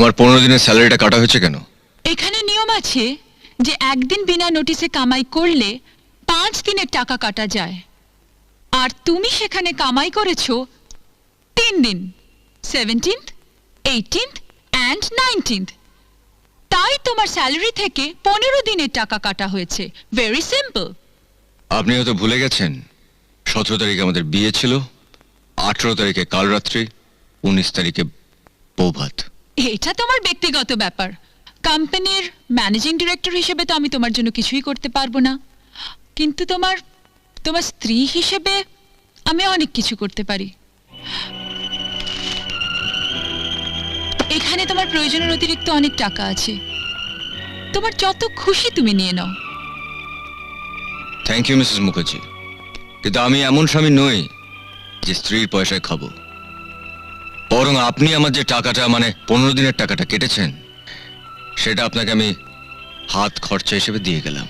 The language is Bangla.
আমার পনেরো দিনের স্যালারিটা কাটা হয়েছে কেন? এখানে নিয়ম আছে যে একদিন বিনা নোটিসে কামাই করলে পাঁচ দিনের টাকা কাটা যায়। আর তুমি সেখানে কামাই করেছ তিন দিন সেভেন্টিন্থ এইটিন্থ অ্যান্ড নাইনটিন্থ তাই তোমার স্যালারি থেকে পনেরো দিনের টাকা কাটা হয়েছে। ভেরি সিম্পল আপনি হয়তো ভুলে গেছেন সতেরো তারিখে আমাদের বিয়ে ছিল আঠেরো তারিখে কাল রাত্রি উনিশ তারিখে বৌভাত। এটা তোমার ব্যক্তিগত ব্যাপার। কোম্পানির ম্যানেজিং ডিরেক্টর হিসেবে তো আমি তোমার জন্য কিছুই করতে পারব না। কিন্তু তোমার তোমার স্ত্রী হিসেবে আমি অনেক কিছু করতে পারি। এখানে তোমার প্রয়োজনের অতিরিক্ত অনেক টাকা আছে। তোমার যত খুশি তুমি নিয়ে নাও। থ্যাংক ইউ মিসেস মুখার্জি কিন্তু আমি এমন স্বামী নই যে স্ত্রীর পয়সায় খাব। বরং আপনি আমার যে টাকাটা মানে পনেরো দিনের টাকাটা কেটেছেন, সেটা আপনাকে আমি হাত খরচা হিসেবে দিয়ে গেলাম।